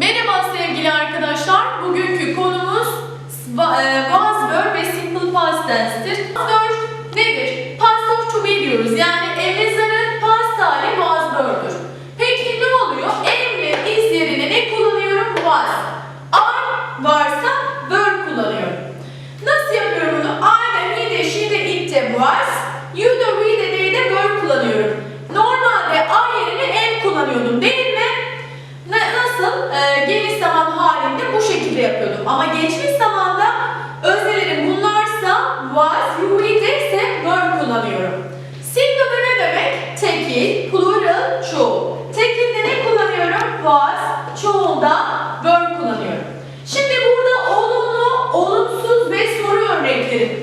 Merhaba sevgili arkadaşlar. Bugünkü konumuz e, was, ve simple past tense'tir. Was, nedir? Past of to be diyoruz. Yani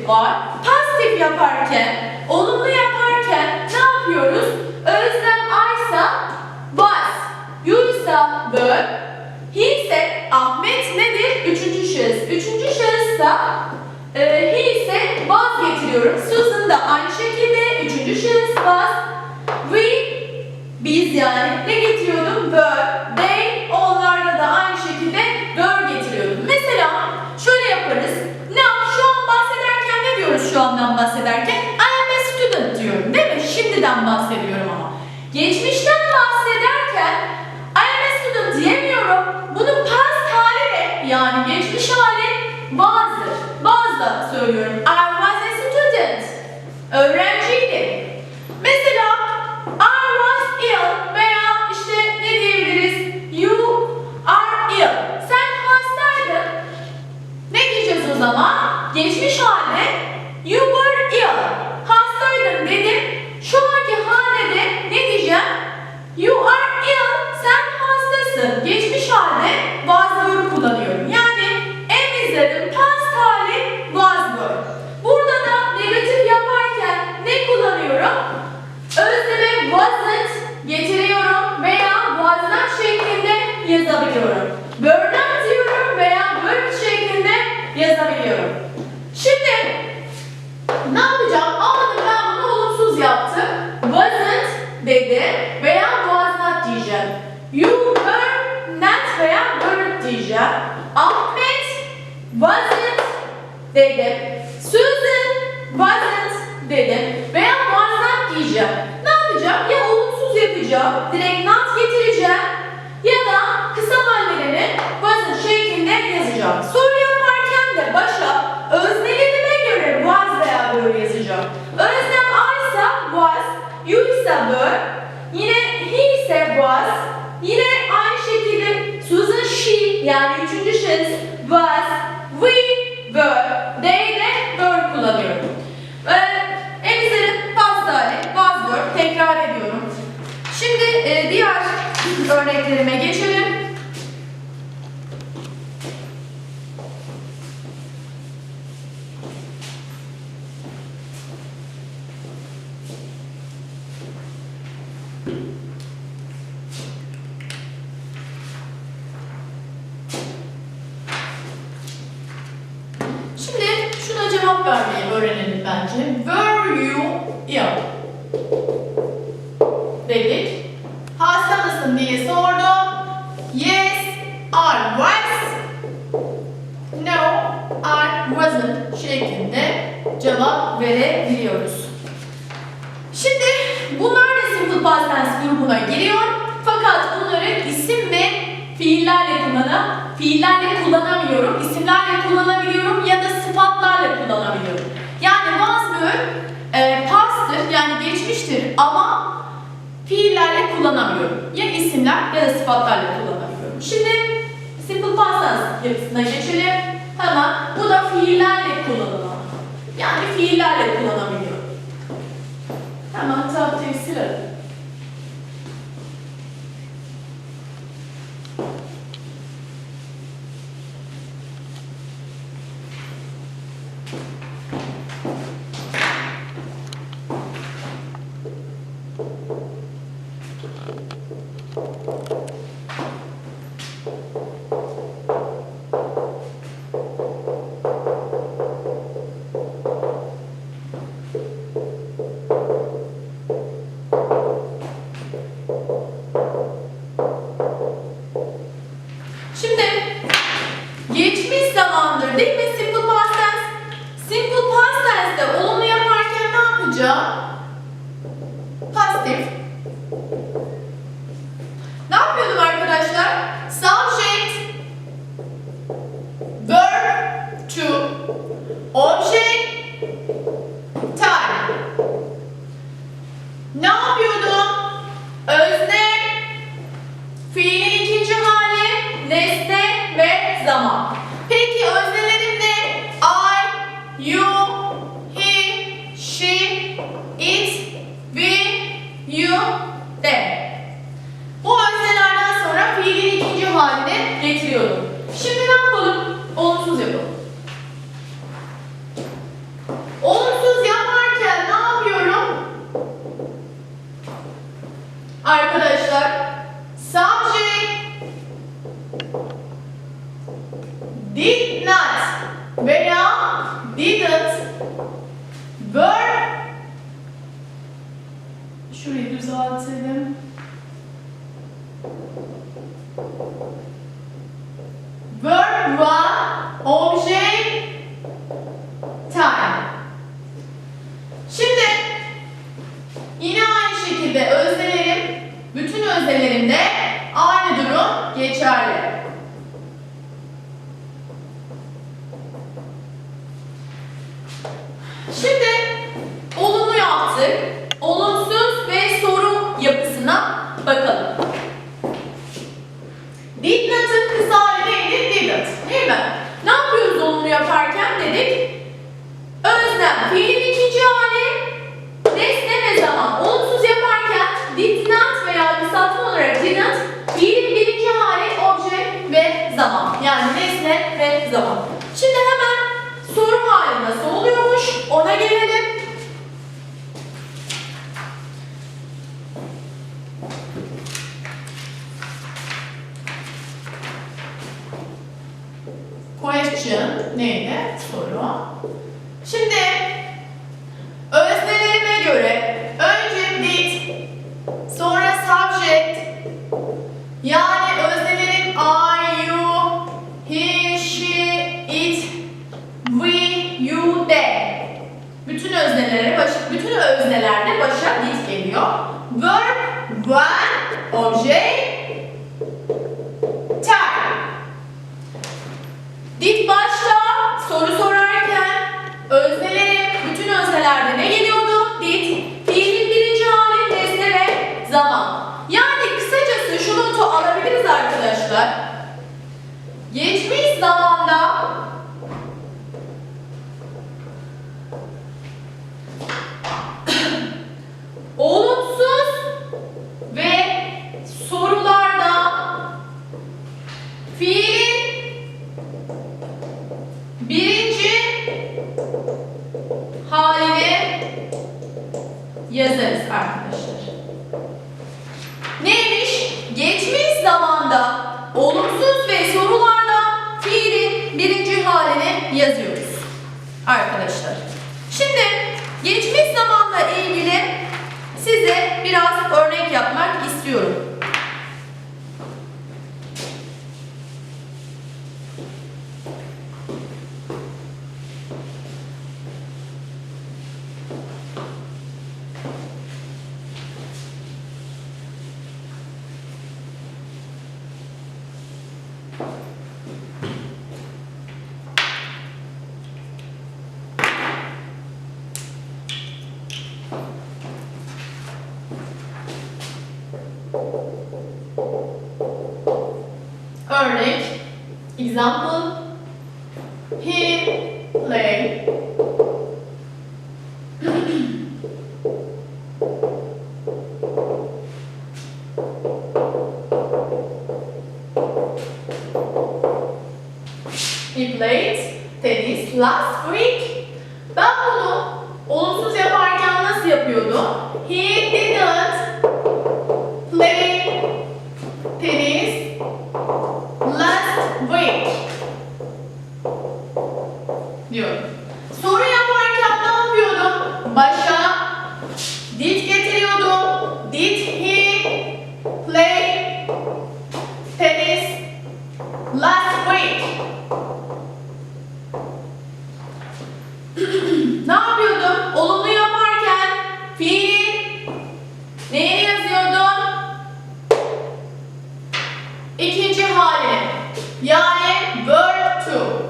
var. Pasif yaparken, olumlu yaparken ne yapıyoruz? Özlem Aysa was, yuysa were, hise Ahmet nedir? Üçüncü şahıs. Üçüncü şahıssa e, hise was getiriyorum. bahsederken I am a student diyorum değil mi? Şimdiden bahsediyorum ama. Geçmişten bahsederken I am a student diyemiyorum. Bunun past hali yani geçmiş hali bazıdır. Bazı da söylüyorum. I was a student. Öğren olacak. cevap verebiliyoruz. Şimdi bunlar da simple past tense grubuna giriyor. Fakat bunları isim ve fiillerle kullanam, fiillerle kullanamıyorum, isimlerle kullanabiliyorum ya da sıfatlarla kullanabiliyorum. Yani bazı e, past'tır yani geçmiştir ama fiillerle kullanamıyorum. Ya isimler ya da sıfatlarla kullanamıyorum. Şimdi simple past tense yapısına geçelim. Hemen bu da fiillerle kullanılan yani fiillerle kullanabiliyor. Hemen tab temsil aralım. arkadaşlar. Neymiş? Geçmiş zamanda olumsuz ve sorularla fiilin birinci haline yazıyoruz. Arkadaşlar. Example, he play. he played tennis last week. İkinci halini. Yani verb to.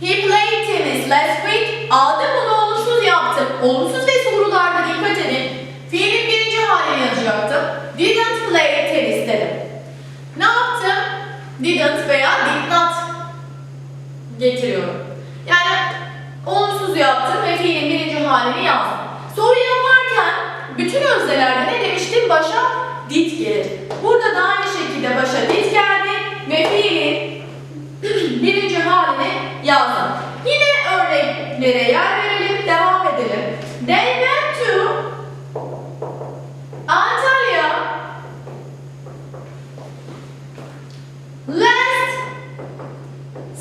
He played tennis last week. Aldım bunu olumsuz yaptım. Olumsuz ve sorularda dikkat edin. Fiilin birinci halini yazacaktım. Didn't play tennis dedim. Ne yaptım? Didn't veya did not getiriyorum. Yani olumsuz yaptım ve fiilin birinci halini yazdım. Soru yaparken bütün öznelerde ne demiştim? Başa did gelir. Burada da aynı şekilde başa ve fiilin birinci halini yazdım. Yine örneklere yer verelim, devam edelim. They went to Antalya last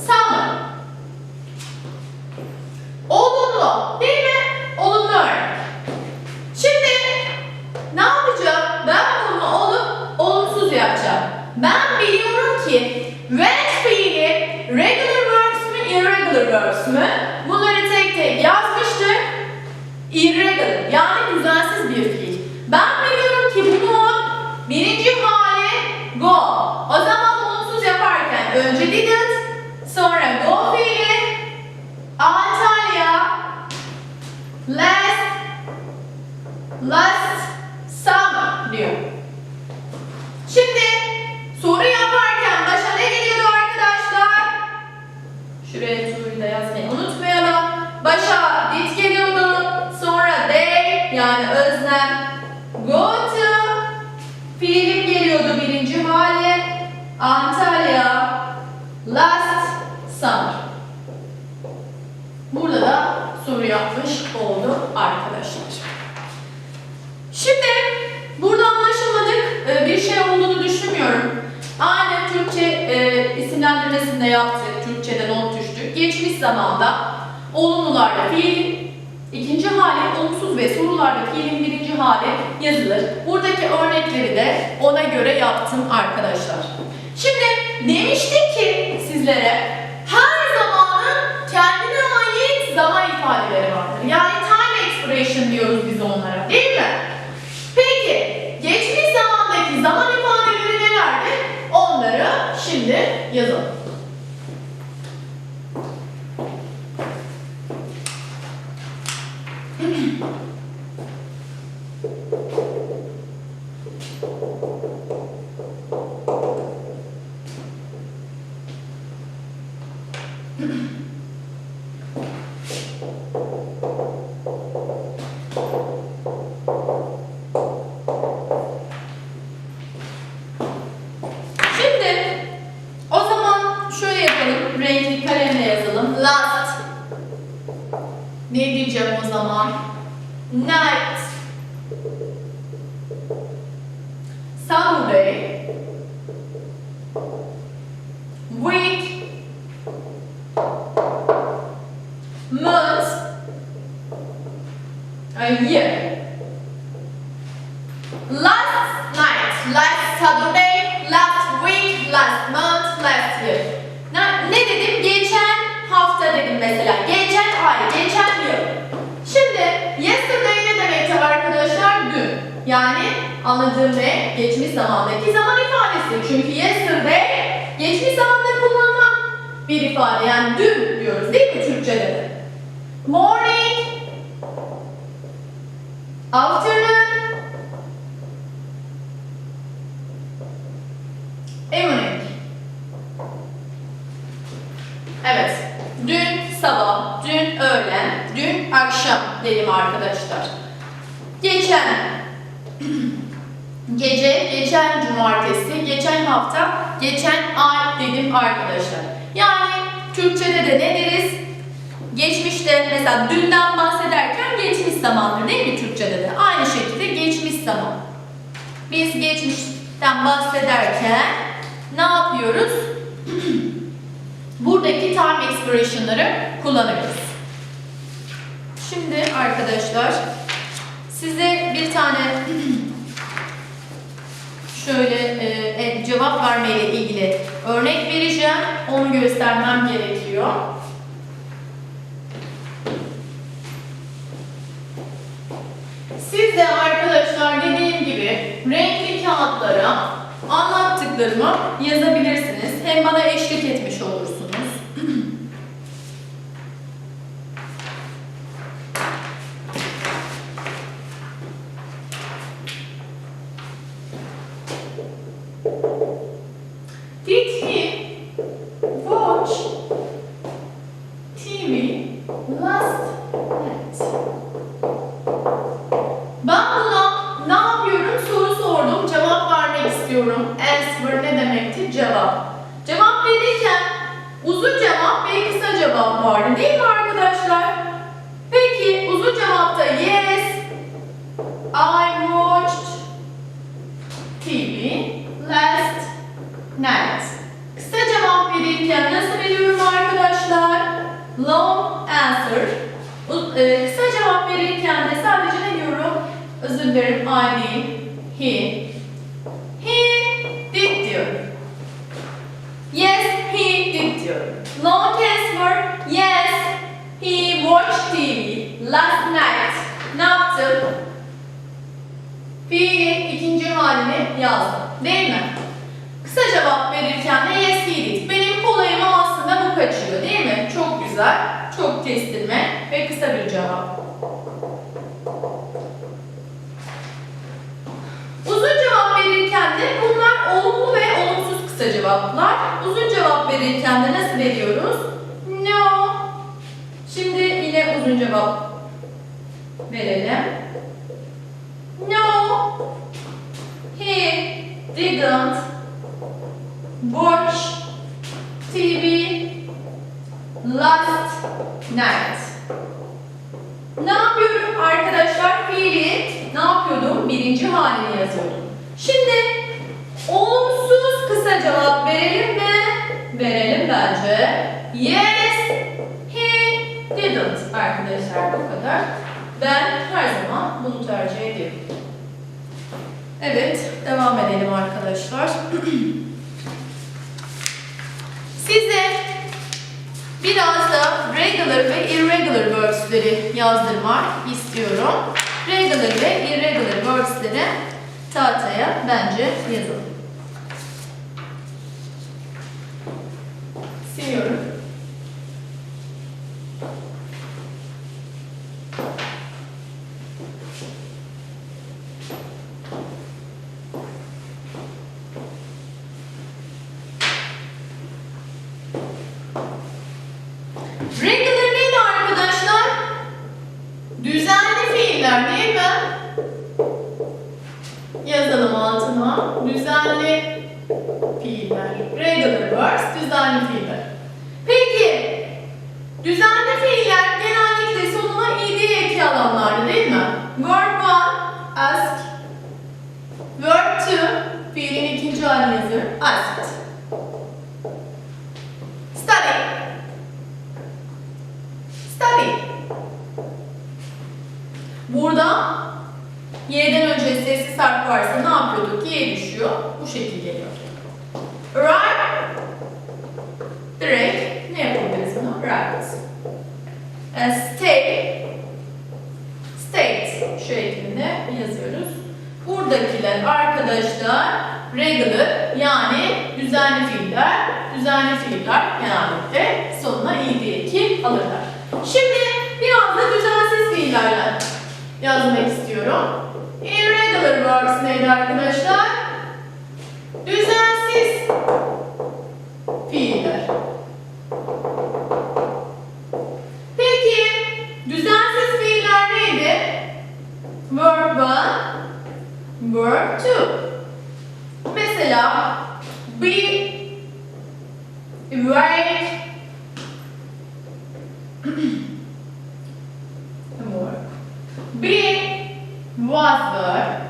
summer. Olumlu, değil mi? Olumlu örnek. Şimdi ne yapacağım? Ben bunu olup olumsuz yapacağım. Ben biliyorum ki went fiili regular verbs mi, irregular verbs mi? Bunları tek tek yazmıştık. Irregular yani düzensiz bir fiil. Ben biliyorum ki bunun birinci hali go. O zaman olumsuz yaparken önce didn't, sonra go fiili, Antalya, last, last summer diyor. Şimdi soru yaparken başa ne geliyordu arkadaşlar? Şuraya soruyu da yazmayı unutmayalım. Başa did geliyordu. Sonra they yani öznem go to fiilim geliyordu birinci hali. Antalya summer. Burada da soru yapmış oldu arkadaşlar. Şimdi burada anlaşılmadık e, bir şey olduğunu düşünmüyorum. Aynı Türkçe e, isimlendirmesinde yaptık. Türkçe'de not düştük. Geçmiş zamanda olumlularla fiilin ikinci hali olumsuz ve sorularda fiilin birinci hali yazılır. Buradaki örnekleri de ona göre yaptım arkadaşlar. Şimdi demiştik ki sizlere her zamanın kendine ait zaman ifadeleri vardır. Yani time expression diyoruz biz onlara değil mi? Peki geçmiş zamandaki zaman ifadeleri nelerdi? Onları şimdi yazalım. Anladığım ne? Geçmiş zamandaki zaman ifadesi. Çünkü yesterday geçmiş zamanda kullanılan bir ifade. Yani dün diyoruz değil mi Türkçe'de de? Morning, afternoon, Evening. Evet. Dün sabah, dün öğlen, dün akşam dedim arkadaşlar. Geçen gece, geçen cumartesi, geçen hafta, geçen ay dedim arkadaşlar. Yani Türkçede de ne deriz? Geçmişte mesela dünden bahsederken geçmiş zamandır değil mi Türkçede de? Aynı şekilde geçmiş zaman. Biz geçmişten bahsederken ne yapıyoruz? Buradaki time expression'ları kullanırız. Şimdi arkadaşlar size bir tane şöyle e, e, cevap vermeyle ilgili örnek vereceğim. Onu göstermem gerekiyor. Siz de arkadaşlar dediğim gibi renkli kağıtlara anlattıklarımı yazabilirsiniz. Hem bana eşlik etmiş olursunuz. Did he watch TV last night? Ben buna ne yapıyorum soru sordum, cevap vermek istiyorum. Answer ne demekti? Cevap. Cevap verirken uzun cevap ve kısa cevap vardı değil mi arkadaşlar? Peki uzun cevapta yes, I watched TV last night. Kısa cevap verirken nasıl veriyorum arkadaşlar? Long answer. E, Kısa cevap verirken de sadece ne diyorum? Özür dilerim I değil. He. He did diyorum. Yes, did diyorum. Long answer. Yes, he watched TV last night. Ne yaptım? Fiilin ikinci halini yazdım. Değil mi? Kısa cevap verirken de yes he did. Benim kolayıma aslında bu kaçıyor değil mi? Çok güzel, çok kestirme ve kısa bir cevap. Uzun cevap verirken de bunlar olumlu ve olumsuz kısa cevaplar. Uzun cevap verirken de nasıl veriyoruz? No. Şimdi yine uzun cevap verelim. No. He didn't watch TV last night. Ne yapıyorum arkadaşlar? Fiili ne yapıyordum? Birinci halini yazıyordum. Şimdi olumsuz kısa cevap verelim mi? Verelim bence. Yes, he didn't arkadaşlar bu kadar. Ben her zaman bunu tercih ediyorum. Evet, devam edelim arkadaşlar. Size biraz da regular ve irregular verbs'leri yazdırmak istiyorum. Regular ve irregular verbs'leri tahtaya bence yazalım. Siliyorum. Regular neydi arkadaşlar? Düzenli fiiller değil mi? Yazalım altına. Düzenli fiiller. Regular verbs, düzenli fiiller. Peki, düzenli fiiller genellikle sonuna ed eki alanlardı değil mi? Verb 1, ask. Verb 2, fiilin ikinci halini yazıyorum. Asked. Study. Study. Burada y'den önce sessiz harf varsa ne yapıyorduk? Y düşüyor. Bu şekil geliyor. Right. Direkt ne yapabiliriz buna? Right. E, stay. State şeklinde yazıyoruz. Buradakiler arkadaşlar regular yani düzenli fiiller. Düzenli fiiller genellikle sonuna ed eki alırlar. Şimdi biraz da düzensiz fiillerle yazmak istiyorum. Neydi arkadaşlar? Düzensiz fiiller. Peki düzensiz fiiller neydi? Verb 1, verb 2. Mesela be, more. Be was verb.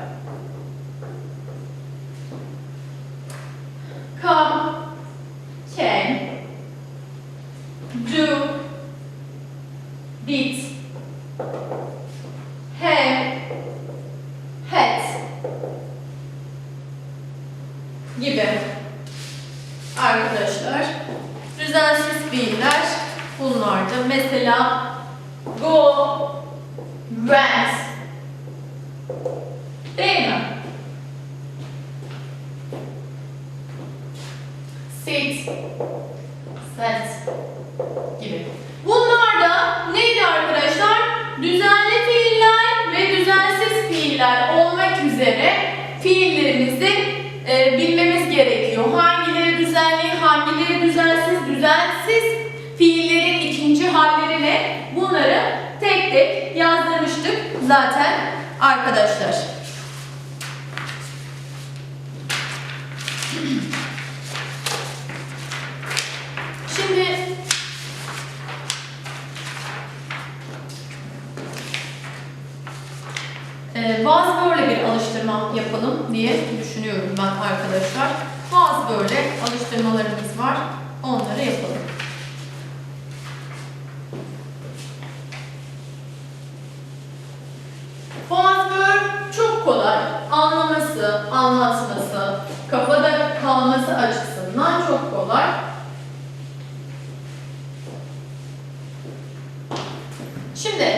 Come, fiillerimizi e, bilmemiz gerekiyor. Hangileri düzenli, hangileri düzensiz, düzensiz fiillerin ikinci halleri ne? Bunları tek tek yazdırmıştık zaten arkadaşlar. Şimdi Ee, bazı böyle bir alıştırma yapalım diye düşünüyorum ben arkadaşlar. Bazı böyle alıştırmalarımız var. Onları yapalım. Böyle çok kolay. Anlaması, anlatması, kafada kalması açısından çok kolay. Şimdi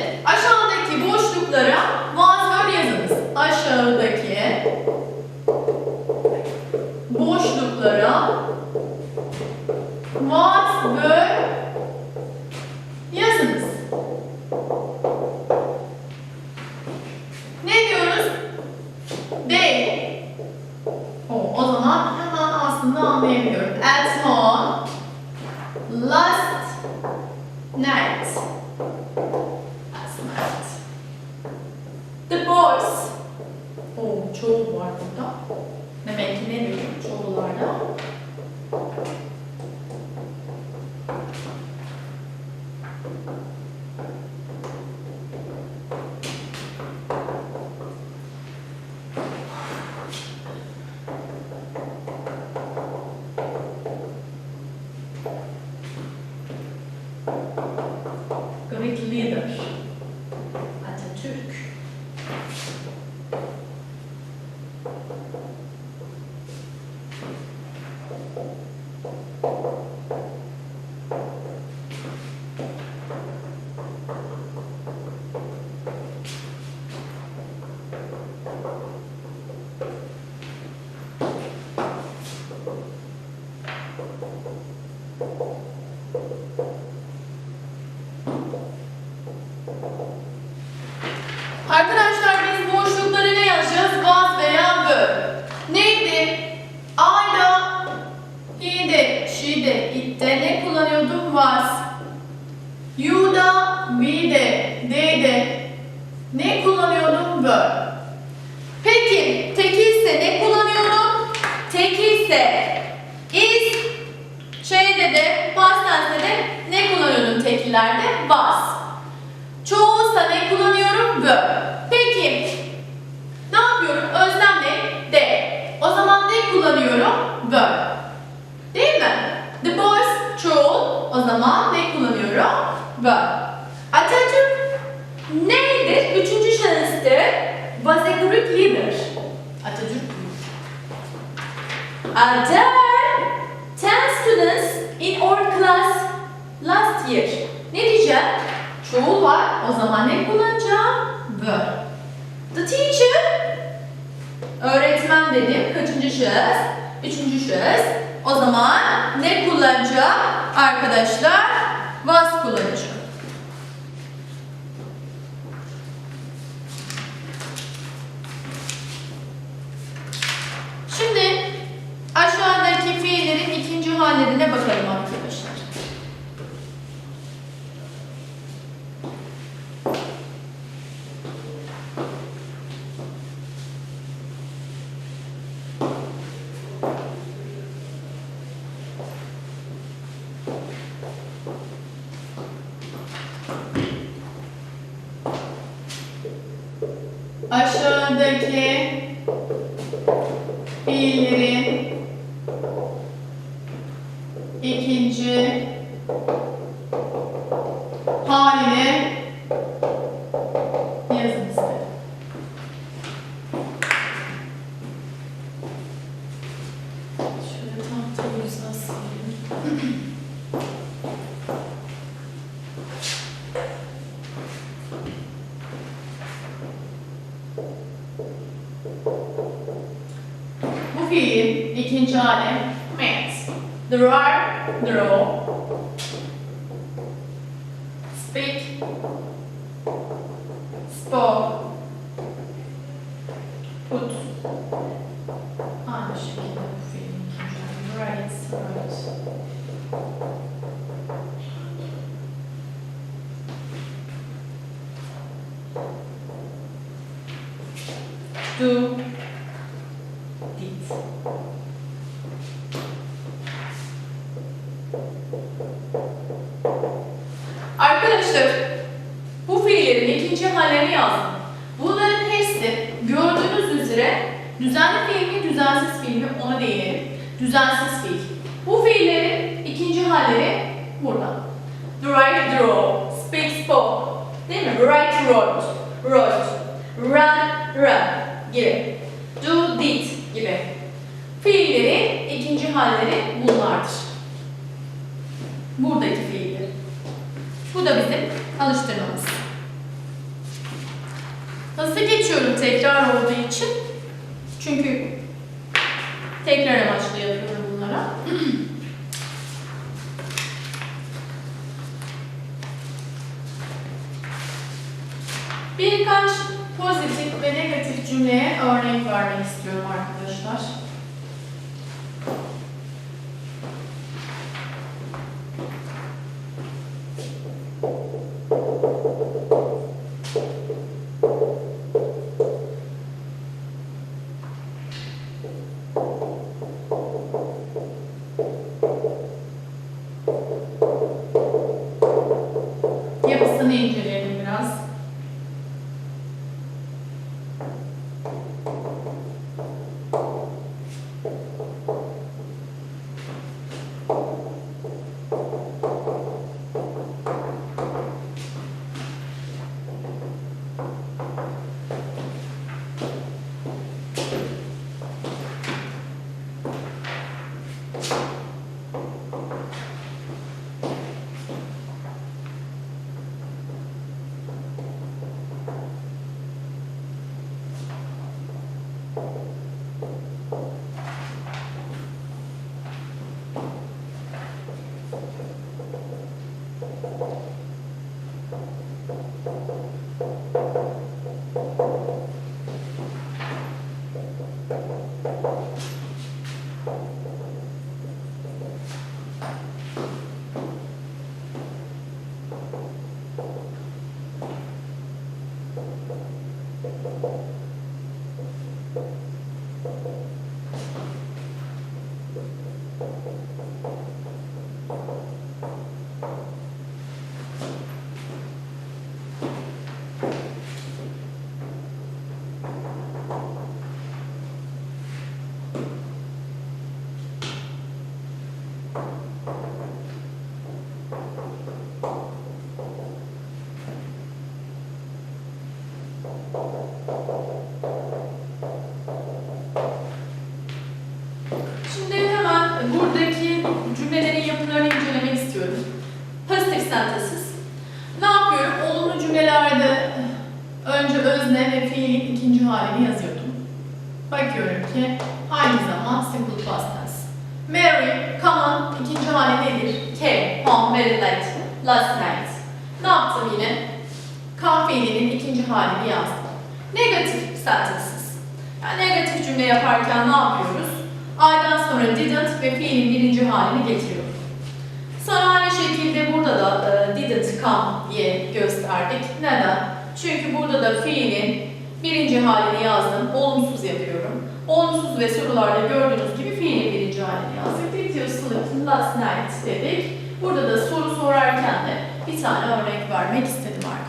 Peki tekilse ne kullanıyorum? Tekilse is, şeyde de, past tense'de de ne kullanıyordum tekillerde? Was. Çoğulsa ne kullanıyorum? Were. Peki ne yapıyorum? Özlem ne? De. O zaman ne kullanıyorum? Were. Değil mi? The boys çoğul. O zaman ne kullanıyorum? Were. Was a great leader. Atatürk Uh, there are 10 students in our class last year. Ne diyeceğim? Çoğul var. O zaman ne kullanacağım? Were. The teacher öğretmen dedim. Kaçıncı şahıs? Üçüncü şahıs. O zaman ne kullanacağım? Arkadaşlar was kullanacağım. Şimdi aşağıdaki fiillerin ikinci hallerine bakalım arkadaşlar. Aşağıdaki fiillerin ikinci haline yazın istedim. Şöyle tahtayı yüzüne fiilin ikinci hali met. Draw, draw. Speak, spoke, put. Aynı şekilde bu fiilin ikinci hali. Write, wrote. Do, did. Arkadaşlar, bu fiillerin ikinci hallerini yazdım. Bunların hepsi üzere düzenli fiil mi, düzensiz fiil mi ona değinelim. Düzensiz fiil. Bu fiillerin ikinci halleri burada. Write, draw, speak, spoke. Değil mi? Write, wrote, wrote. Run, run gibi. Do, did gibi. Fiillerin ikinci halleri bunlardır. Buradaki fiiller. Bu da bizim alıştırmamız. Hızlı geçiyorum tekrar olduğu için. Çünkü tekrar amaçlı yapıyorum bunlara. Birkaç pozitif ve negatif cümleye örnek vermek istiyorum arkadaşlar. Sentences. Ne yapıyorum? Olumlu cümlelerde önce özne ve fiilin ikinci halini yazıyordum. Bakıyorum ki aynı zaman simple past tense. Mary, come on, ikinci hali nedir? Came home very late last night. Ne yaptım yine? Come ikinci halini yazdım. Negative sentences. Yani negatif cümle yaparken ne yapıyoruz? I'dan sonra didn't ve fiilin birinci halini getiriyorum. Sonra aynı şekilde burada da e, didn't come diye gösterdik. Neden? Çünkü burada da fiilin birinci halini yazdım. Olumsuz yapıyorum. Olumsuz ve sorularda gördüğünüz gibi fiilin birinci halini yazdık. Did you sleep last night dedik. Burada da soru sorarken de bir tane örnek vermek istedim arkadaşlar.